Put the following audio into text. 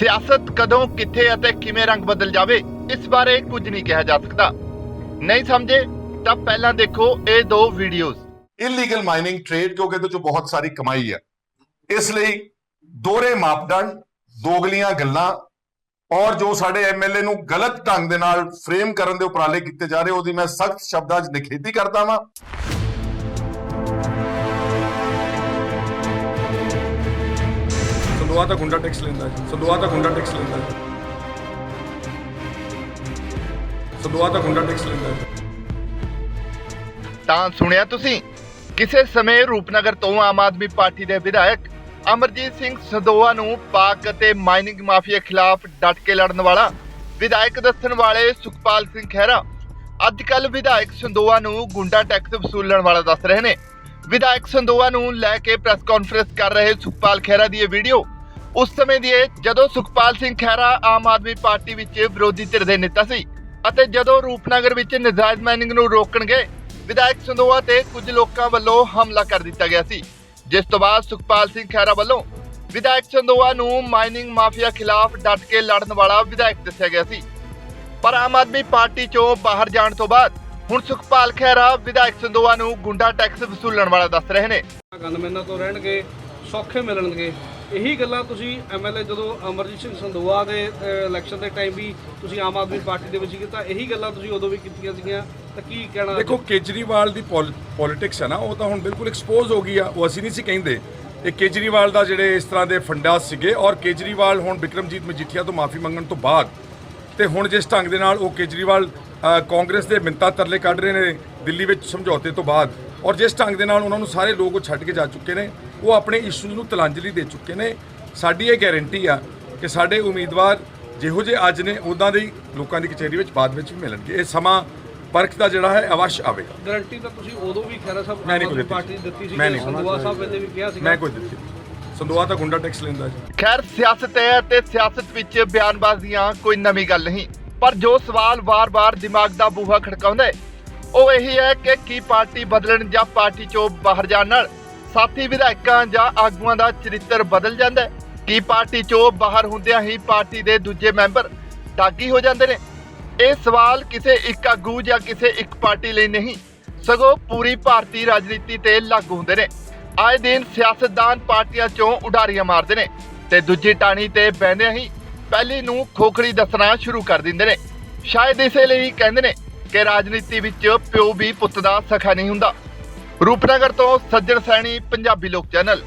ਸਿਆਸਤ ਕਦੋਂ, ਕਿੱਥੇ ਅਤੇ ਕਿਵੇਂ ਰੰਗ ਬਦਲ ਜਾਵੇ, ਇਸ ਬਾਰੇ ਕੁਝ ਨਹੀਂ ਕਿਹਾ ਜਾ ਸਕਦਾ। ਨਹੀਂ ਸਮਝੇ, ਤਾਂ ਪਹਿਲਾਂ ਦੇਖੋ ਇਹ ਦੋ ਵੀਡੀਓਜ਼ ਇਲੀਗਲ ਮਾਈਨਿੰਗ ਟ੍ਰੇਡ ਕਿਉਂਕਿ ਇਹਦੇ ਚੋਂ ਬਹੁਤ ਸਾਰੀ ਕਮਾਈ ਹੈ। ਇਸ ਲਈ ਦੋਹਰੇ ਮਾਪਦੰਡ, ਦੋਗਲੀਆਂ ਗੱਲਾਂ ਔਰ ਜੋ ਸਾਡੇ ਐਮਐਲਏ ਨੂੰ ਗਲਤ ਢੰਗ ਦੇ ਨਾਲ ਫਰੇਮ ਕਰਨ ਦੇ ਉਪਰਾਲੇ ਕੀਤੇ ਜਾ ਰਹੇ, ਉਹਦੀ ਮੈਂ ਸਖਤ ਸ਼ਬਦਾਂ 'ਚ ਨਿਖੇਧੀ ਕਰਦਾ ਵਾਂ। ਸੰਦੋਆ ਤਾਂ ਗੁੰਡਾ ਟੈਕਸ ਲੈਂਦਾ ਹੈ। ਸੰਦੋਆ ਤਾਂ ਗੁੰਡਾ ਟੈਕਸ ਲੈਂਦਾ ਹੈ। ਸੰਦੋਆ ਤਾਂ ਗੁੰਡਾ ਟੈਕਸ ਲੈਂਦਾ ਹੈ। ਤਾਂ ਸੁਣਿਆ ਤੁਸੀਂ? ਕਿਸੇ ਸਮੇਂ ਰੂਪਨਗਰ ਤੋਂ ਆਮ ਆਦਮੀ ਪਾਰਟੀ ਦੇ ਵਿਧਾਇਕ ਅਮਰਜੀਤ ਸਿੰਘ ਸੰਦੋਆ ਨੂੰ ਪਾਕ ਅਤੇ ਮਾਈਨਿੰਗ ਮਾਫੀਆ ਖਿਲਾਫ ਡਟ ਕੇ ਲੜਨ ਵਾਲਾ ਵਿਧਾਇਕ ਦੱਸਣ ਵਾਲੇ ਸੁਖਪਾਲ ਸਿੰਘ ਖਹਿਰਾ ਅੱਜ ਕੱਲ ਵਿਧਾਇਕ ਸੰਦੋਆ ਨੂੰ ਗੁੰਡਾ ਟੈਕਸ ਵਸੂਲਣ ਵਾਲਾ ਦੱਸ ਰਹੇ ਨੇ। ਵਿਧਾਇਕ ਸੰਦੋਆ ਨੂੰ ਲੈ ਕੇ ਪ੍ਰੈਸ ਕਾਨਫਰੰਸ ਕਰ ਰਹੇ ਸੁਖਪਾਲ ਖਹਿਰਾ ਦੀ ਇਹ ਵੀਡੀਓ ਉਸ ਸਮੇਂ ਦੀ ਹੈ ਜਦੋਂ ਸੁਖਪਾਲ ਸਿੰਘ ਖਹਿਰਾ ਆਮ ਆਦਮੀ ਪਾਰਟੀ ਵਿੱਚ ਵਿਰੋਧੀ ਧਿਰ ਦੇ ਨੇਤਾ ਸੀ ਅਤੇ ਜਦੋਂ ਰੂਪਨਗਰ ਵਿੱਚ ਨਜਾਇਜ਼ ਮਾਈਨਿੰਗ ਨੂੰ ਰੋਕਣ ਗਏ, ਵਿਧਾਇਕ ਸੰਦੋਆ ਤੇ ਕੁਝ ਲੋਕਾਂ ਵੱਲੋਂ ਹਮਲਾ ਕਰ ਦਿੱਤਾ ਗਿਆ ਸੀ। ਜਿਸ ਤੋਂ ਬਾਅਦ ਸੁਖਪਾਲ ਸਿੰਘ ਖਹਿਰਾ ਵੱਲੋਂ ਵਿਧਾਇਕ ਸੰਦੋਆ ਨੂੰ ਮਾਈਨਿੰਗ ਮਾਫੀਆ ਖਿਲਾਫ ਡਟ ਕੇ ਲੜਨ ਵਾਲਾ ਵਿਧਾਇਕ ਦੱਸਿਆ ਗਿਆ ਸੀ। ਪਰ ਆਮ ਆਦਮੀ ਪਾਰਟੀ ਚੋਂ ਬਾਹਰ ਜਾਣ ਤੋਂ ਬਾਅਦ ਹੁਣ ਸੁਖਪਾਲ ਖਹਿਰਾ ਵਿਧਾਇਕ ਸੰਦੋਆ ਨੂੰ ਗੁੰਡਾ ਟੈਕਸ ਵਸੂਲਣ ਵਾਲਾ ਦੱਸ ਰਹੇ ਨੇ। ਗਨਮੈਨਾਂ ਤੋਂ ਰਹਿਣਗੇ, ਸੌਖੇ ਮਿਲਣਗੇ। ਇਹੀ ਗੱਲਾਂ ਤੁਸੀਂ ਐਮਐਲਏ ਜਦੋਂ ਅਮਰਜੀਤ ਸਿੰਘ ਸੰਦੋਆ ਦੇ ਇਲੈਕਸ਼ਨ ਦੇ ਟਾਈਮ ਵੀ ਤੁਸੀਂ ਆਮ ਆਦਮੀ ਪਾਰਟੀ ਦੇ ਵਿੱਚ ਕੀਤਾ ਇਹੀ ਗੱਲਾਂ ਤੁਸੀਂ ਉਦੋਂ ਵੀ ਕੀਤੀਆਂ ਸੀਗੀਆਂ। ਤਾਂ ਕੀ ਕਹਿਣਾ ਦੇਖੋ ਕੇਜਰੀਵਾਲ ਦੀ ਪੋਲਿਟਿਕਸ ਹੈ ਨਾ ਉਹ ਤਾਂ ਹੁਣ ਬਿਲਕੁਲ ਐਕਸਪੋਜ਼ ਹੋ ਗਈ ਆ ਉਹ ਅਸੀਂ ਨਹੀਂ ਸੀ ਕਹਿੰਦੇ। ਇਹ ਕੇਜਰੀਵਾਲ ਦਾ ਜਿਹੜੇ ਇਸ ਤਰ੍ਹਾਂ ਦੇ ਫੰਡਾਸ ਸੀਗੇ ਔਰ ਕੇਜਰੀਵਾਲ ਹੁਣ ਬਿਕਰਮਜੀਤ ਮਜੀਠੀਆ ਤੋਂ ਮਾਫੀ ਮੰਗਣ ਤੋਂ ਬਾਅਦ ਤੇ ਹੁਣ ਜਿਸ ਢੰਗ ਦੇ ਨਾਲ ਉਹ ਕੇਜਰੀਵਾਲ ਕਾਂਗਰਸ ਦੇ ਮਿੰਤਾ ਤਰਲੇ ਕੱਢ ਰਹੇ ਨੇ ਦਿੱਲੀ ਵਿੱਚ ਸਮਝੌਤੇ ਤੋਂ ਬਾਅਦ। ਔਰ ਜਿਸ ਢੰਗ ਦੇ ਨਾਲ ਉਹਨਾਂ ਨੂੰ ਸਾਰੇ ਲੋਕ ਉਹ ਛੱਡ ਕੇ ਜਾ ਚੁੱਕੇ ਨੇ ਉਹ ਆਪਣੇ ਇਸ਼ੂਜ਼ ਨੂੰ ਤਲਾਂਜਲੀ ਦੇ ਚੁੱਕੇ ਨੇ। ਸਾਡੀ ਇਹ ਗਾਰੰਟੀ ਆ ਕਿ ਸਾਡੇ ਉਮੀਦਵਾਰ ਜਿਹੋ ਜਿਹੇ ਅੱਜ ਨੇ ਉਦਾਂ ਦੇ ਲੋਕਾਂ ਦੀ ਕਚਹਿਰੀ ਵਿੱਚ ਬਾਅਦ ਵਿੱਚ ਵੀ ਮਿਲਣਗੇ। ਇਹ ਸਮਾਂ ਪਰਖ ਦਾ ਜਿਹੜਾ ਹੈ ਅਵਸ਼ ਆਵੇਗਾ। ਗਾਰੰਟੀ ਤਾਂ ਤੁਸੀਂ ਉਦੋਂ ਵੀ ਖੈਰਾ ਸਾਹਿਬ ਮੈਂ ਨਹੀਂ ਆਮ ਕੋਈ ਆਦਮੀ ਪਾਰਟੀ ਦਿੱਤੀ। ਸੀ ਮੈਂ ਨਹੀਂ। ਸੰਦੋਆ ਸਾਹਿਬ ਵੇਲੇ ਵੀ ਕਿਹਾ ਸੀਗਾ। ਮੈਂ ਕੋਈ ਦਿੱਤੀ। ਸੰਦੋਆ ਤਾਂ ਗੁੰਡਾ ਟੈਕਸ ਲੈਂਦਾ ਜੀ। ਖੈਰ ਸਿਆਸਤ ਹੈ ਅਤੇ ਸਿਆਸਤ ਵਿੱਚ ਬਿਆਨਬਾਜ਼ੀਆਂ ਕੋਈ ਨਵੀਂ ਗੱਲ ਨਹੀਂ। ਪਰ ਜੋ ਸਵਾਲ ਵਾਰ-ਵਾਰ ਦਿਮਾਗ ਦਾ ਬੂਹਾ ਖੜਕਾਉਂਦਾ ਹੈ ਉਹ ਇਹੀ ਹੈ ਕਿ ਕੀ ਪਾਰਟੀ ਬਦਲਣ ਜਾਂ ਪਾਰਟੀ ਚੋਂ ਬਾਹਰ ਜਾਣ ਨਾਲ ਸਾਥੀ ਵਿਧਾਇਕਾਂ ਜਾਂ ਆਗੂਆਂ ਦਾ ਚਰਿੱਤਰ ਬਦਲ ਜਾਂਦਾ ਹੈ? ਕੀ ਪਾਰਟੀ ਚੋਂ ਬਾਹਰ ਹੁੰਦਿਆਂ ਹੀ ਪਾਰਟੀ ਦੇ ਦੂਜੇ ਮੈਂਬਰ ਦਾਗੀ ਹੋ ਜਾਂਦੇ ਨੇ? ਇਹ ਸਵਾਲ ਕਿਸੇ ਇੱਕ ਆਗੂ ਜਾਂ ਕਿਸੇ ਇੱਕ ਪਾਰਟੀ ਲਈ ਨਹੀਂ, ਸਗੋਂ ਪੂਰੀ ਭਾਰਤੀ ਰਾਜਨੀਤੀ ਤੇ ਲਾਗੂ ਹੁੰਦੇ ਨੇ। ਆਏ ਦਿਨ ਸਿਆਸਤਦਾਨ ਪਾਰਟੀਆਂ ਚੋਂ ਉਡਾਰੀਆਂ ਮਾਰਦੇ ਨੇ ਤੇ ਦੂਜੀ ਟਾਣੀ ਤੇ ਬਹਿੰਦਿਆਂ ਹੀ ਪਹਿਲੀ ਨੂੰ ਖੋਖੜੀ ਦੱਸਣਾ ਸ਼ੁਰੂ ਕਰ ਦਿੰਦੇ ਨੇ। ਸ਼ਾਇਦ ਇਸੇ ਲਈ ਕਹਿੰਦੇ ਨੇ ਕਿ ਰਾਜਨੀਤੀ ਵਿੱਚ ਪਿਓ ਵੀ ਪੁੱਤ ਦਾ ਸਖਾ ਨਹੀਂ ਹੁੰਦਾ। ਰੂਪਨਗਰ ਤੋਂ ਸੱਜਣ ਸੈਣੀ, ਪੰਜਾਬੀ ਲੋਕ ਚੈਨਲ।